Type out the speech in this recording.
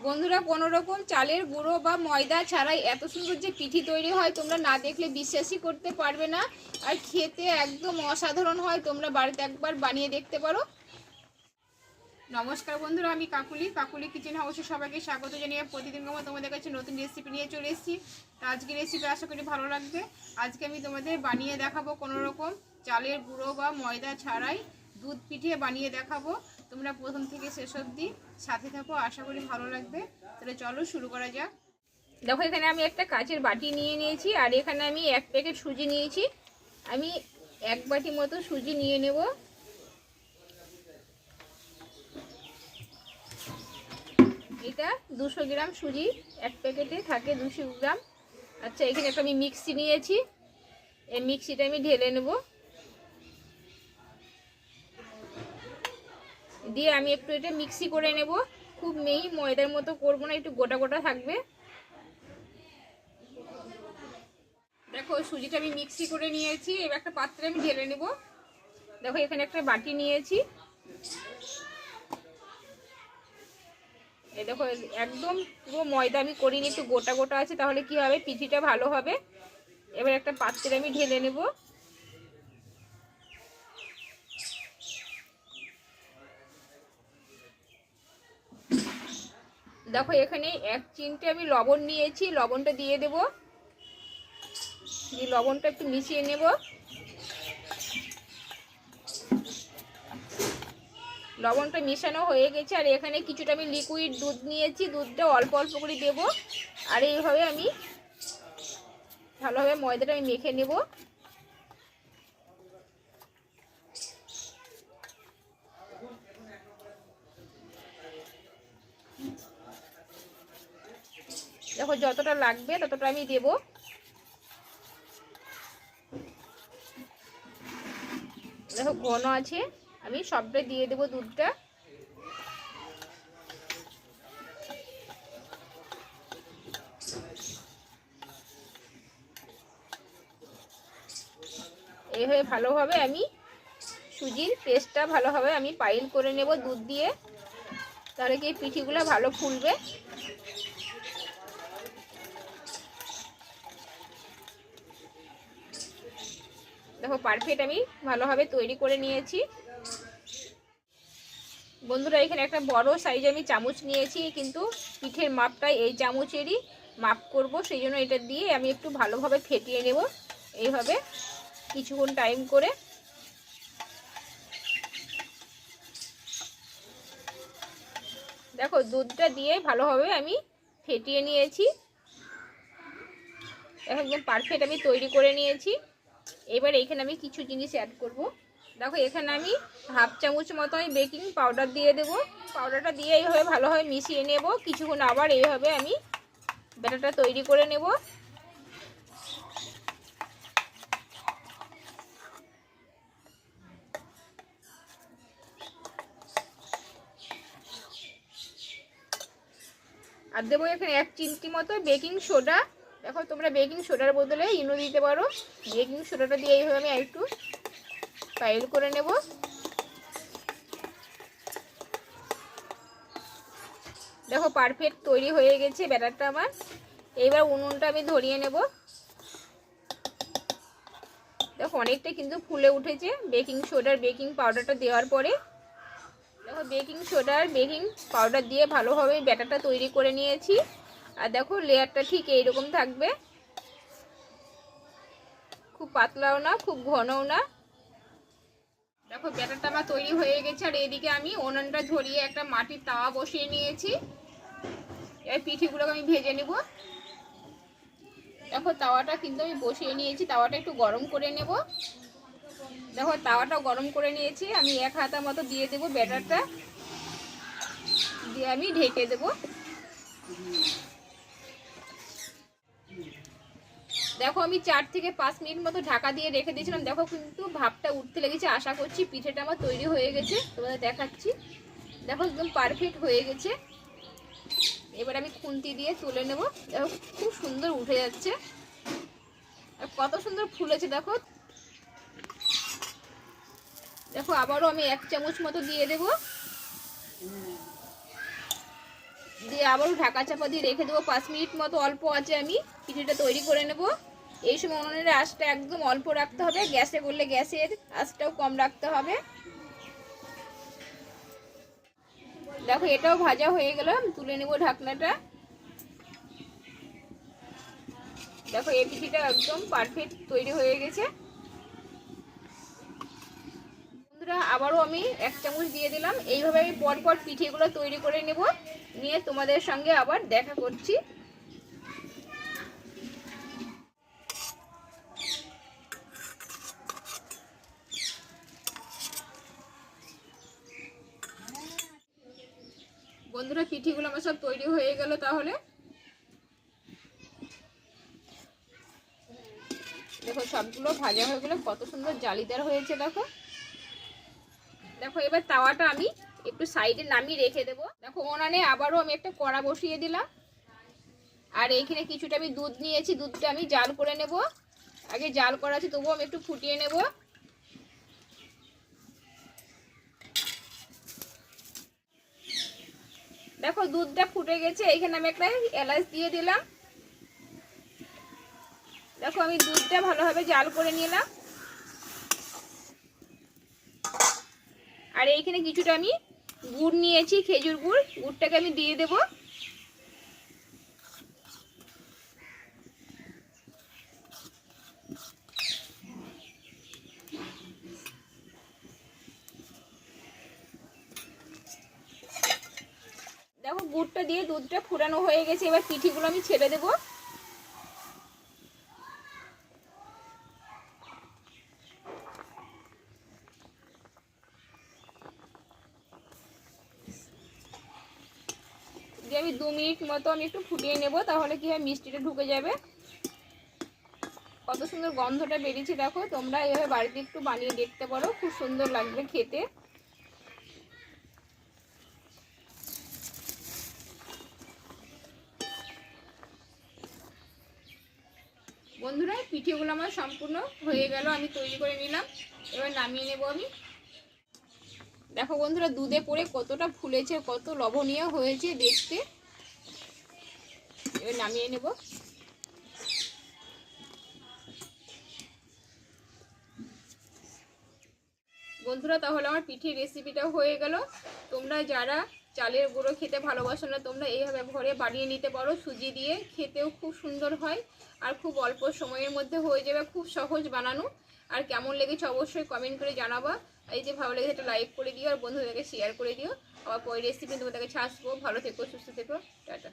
বন্ধুরা, কোনো রকম চালের গুঁড়ো বা ময়দা ছাড়াই এত সুন্দর যে পিঠি তৈরি হয়, তোমরা না দেখলে বিশ্বাসই করতে পারবে না। আর খেতে একদম অসাধারণ হয়, তোমরা বাড়িতে একবার বানিয়ে দেখতে পারো। নমস্কার বন্ধুরা, আমি কাকুলি। কাকুলি কিচেন হাউসে সবাইকে স্বাগত জানিয়ে প্রতিদিন মতো তোমাদের কাছে নতুন রেসিপি নিয়ে চলে এসেছি। আজকে রেসিপি আশা করি ভালো লাগবে। আজকে আমি তোমাদের বানিয়ে দেখাবো কোনো রকম চালের গুঁড়ো বা ময়দা ছাড়াই দুধ পিঠে বানিয়ে দেখাবো। তোমরা প্রথম থেকে শেষ অবধি সাথে থাকো, আশা করি ভালো লাগবে। তাহলে চলো শুরু করা যাক। দেখো, এখানে আমি একটা কাচের বাটি নিয়ে নিয়েছি, আর এখানে আমি এক প্যাকেট সুজি নিয়েছি। আমি এক বাটি মতো সুজি নিয়ে নেব। এটা দুশো গ্রাম সুজি, এক প্যাকেটে থাকে দুশো গ্রাম। আচ্ছা এখানে একটা আমি মিক্সি নিয়েছি। এই মিক্সিটা আমি ঢেলে নেব। দিয়ে আমি একটু এটা মিক্সি করে নেব। খুব মিহি ময়দার মতো করব না, একটু গোটা গোটা থাকবে। দেখো, সুজিটা আমি মিক্সি করে নিয়েছি, এবার একটা পাত্রে আমি ঢেলে নেব। দেখো, এখানে একটা বাটি নিয়েছি। এই দেখো, একদম পুরো ময়দা আমি করিনি, একটু গোটা গোটা আছে, তাহলে কি হবে? পিঠিটা ভালো হবে। এবার একটা পাত্রে আমি ঢেলে নেব। দেখো, এখানে এক চিনটে আমি লবণ নিয়েছি, লবণটা দিয়ে দেব। দিয়ে লবণটা একটু মিশিয়ে নেব। লবণটা মেশানো হয়ে গেছে, আর এখানে কিছুটা আমি লিকুইড দুধ নিয়েছি, দুধটা অল্প অল্প করে দেবো। আর এইভাবে আমি ভালোভাবে ময়দাটা আমি মেখে নেব। দেখো, যতটা লাগবে ততটা আমি দেব। দেখো, ঘন আছে। আমি সবটা দিয়ে দেবো দুধটা। এইভাবে ভালোভাবে আমি সুজির পেস্টটা ভালোভাবে আমি পাইল করে নেব দুধ দিয়ে। তাহলে কি পিঠিগুলো ভালো ফুলবে? দেখো পারফেক্ট আমি ভালোভাবে তৈরি করে নিয়েছি। বন্ধুরা, এখানে একটা বড় সাইজ আমি চামচ নিয়েছি, কিন্তু পিঠের মাপটাই এই চামচেরই। মাপ করব, সেই জন্য এটা দিয়ে আমি একটু ভালোভাবে ফেটিয়ে নেব। এইভাবে কিছুক্ষণ টাইম করে। দেখো, দুধটা দিয়ে ভালোভাবে আমি ফেটিয়ে নিয়েছি। একদম পারফেক্ট আমি তৈরি করে নিয়েছি। এবার এখানে আমি কিছু জিনিস অ্যাড করব। দেখো, এখানে আমি হাফ চামচ মতো আমি বেকিং পাউডার দিয়ে দেবো। পাউডারটা দিয়ে এইভাবে ভালোভাবে মিশিয়ে নেব। কিছুক্ষণ আবার এইভাবে আমি ব্যাটারটা তৈরি করে নেব। আর দেবো এখানে এক চিমটি মতো বেকিং সোডা দেখো, তোমরা বেকিং সোডার বদলে ইনো দিতে পারো। বেকিং সোডাটা দিয়ে এইভাবে আমি একটু পাইল করে নেব। দেখো পারফেক্ট তৈরি হয়ে গেছে ব্যাটারটা আমার। এইবার উনুনটা আমি ধরিয়ে নেব। দেখো, অনেকটা কিন্তু ফুলে উঠেছে বেকিং সোডার বেকিং পাউডারটা দেওয়ার পরে। দেখো বেকিং সোডার বেকিং পাউডার দিয়ে ভালোভাবে ব্যাটারটা তৈরি করে নিয়েছি। আর দেখো লেয়ারটা ঠিক এইরকম থাকবে। খুব পাতলাও না, খুব ঘনও না। দেখো ব্যাটারটা আমার তৈরি হয়ে গেছে, আর এদিকে আমি উনুনটা ঝরিয়ে একটা মাটির তাওয়া বসিয়ে নিয়েছি। এবার পিঠিগুলোকে আমি ভেজে নেব। দেখো তাওয়াটা কিন্তু আমি বসিয়ে নিয়েছি, তাওয়াটা একটু গরম করে নেব। দেখো তাওয়াটা গরম করে নিয়েছি, আমি এক হাতা মতো দিয়ে দেবো ব্যাটারটা। দিয়ে আমি ঢেকে দেবো। দেখো আমি চার থেকে পাঁচ মিনিট মতো ঢাকা দিয়ে রেখে দিয়েছিলাম। দেখো কিন্তু ভাবটা উঠতে লেগেছে, আশা করছি পিঠেটা আমার তৈরি হয়ে গেছে। তোমাদের দেখাচ্ছি। দেখো একদম পারফেক্ট হয়ে গেছে। এবার আমি খুন্তি দিয়ে তুলে নেব। দেখো খুব সুন্দর উঠে যাচ্ছে। আর কত সুন্দর ফুলেছে, দেখো। দেখো আবারও আমি এক চামচ মতো দিয়ে দেব। দিয়ে আবারও ঢাকা চাপা দিয়ে রেখে দেবো। পাঁচ মিনিট মতো অল্প আছে আমি। পিঠেটা তৈরি করে নেব। এই সময় উনুনের আঁচটা একদম অল্প রাখতে হবে। গ্যাসে করলে গ্যাসের আঁচটাও কম রাখতে হবে। দেখো, এটাও ভাজা হয়ে গেল। তুলে নেব ঢাকনাটা। দেখো, এই পিঠিটা একদম পারফেক্ট তৈরি হয়ে গেছে। বন্ধুরা, আবারও আমি এক চামচ দিয়ে দিলাম। এইভাবে আমি পরপর পিঠেগুলো তৈরি করে নেব। নিয়ে তোমাদের সঙ্গে আবার দেখা করছি। বন্ধুরা পিঠিগুলো আমার সব তৈরি হয়ে গেল তাহলে। দেখো, সবগুলো ভাজা হয়ে গেলে। কত সুন্দর জালিদার হয়েছে, দেখো। দেখো, এবার তাওয়াটা আমি একটু সাইডে নামিয়ে রেখে দেবো। দেখো ওনানে আবারও আমি একটা কড়া বসিয়ে দিলাম। আর এইখানে কিছুটা আমি দুধ নিয়েছি, দুধটা আমি জাল করে নেব। আগে জাল করা আছে, তবুও আমি একটু ফুটিয়ে নেব। দেখো, দুধটা ফুটে গেছে, এইখানে আমি একটা এলাচ দিয়ে দিলাম। দেখো, আমি দুধটা ভালোভাবে জাল করে নিলাম। আর এইখানে কিছুটা আমি গুড় নিয়েছি, খেজুর গুড়। গুড়টাকে আমি দিয়ে দেব। দেখো, গুড়টা দিয়ে দুধটা ফুরানো হয়ে গেছে। এবার পিঠিগুলো আমি ছেড়ে দেবো। দু মিনিট মতো আমি একটু ফুটিয়ে নেব, তাহলে কি হয় মিষ্টিটা ঢুকে যাবে। কত সুন্দর গন্ধটা বেরিয়েছে দেখো, তোমরা এভাবে বাড়িতে একটু বানিয়ে দেখতে পারো, খুব সুন্দর লাগবে খেতে। বন্ধুরা পিঠেগুলো আমার সম্পূর্ণ হয়ে গেল, আমি তৈরি করে নিলাম, এবার নামিয়ে নেব আমি। দেখো বন্ধুরা, দুধে পড়ে কতটা ফুলেছে, কত লবণীয় হয়েছে দেখতে। নামিয়ে নেব। বন্ধুরা, তাহলে আমার পিঠের রেসিপিটা হয়ে গেল। তোমরা যারা চালের গুঁড়ো খেতে ভালোবাসো না, তোমরা এইভাবে ঘরে বানিয়ে নিতে পারো। সুজি দিয়ে খেতেও খুব সুন্দর হয় আর খুব অল্প সময়ের মধ্যে হয়ে যাবে খুব সহজ বানানো। আর কেমন লেগেছে অবশ্যই কমেন্ট করে জানাবা। এই যে ভালো লেগেছে একটা লাইক করে দিও আর বন্ধুদেরকে শেয়ার করে দিও। আবার পরে রেসিপি তোমাদের কাছে আসব। ভালো থেকো, সুস্থ থেকো। টাটা।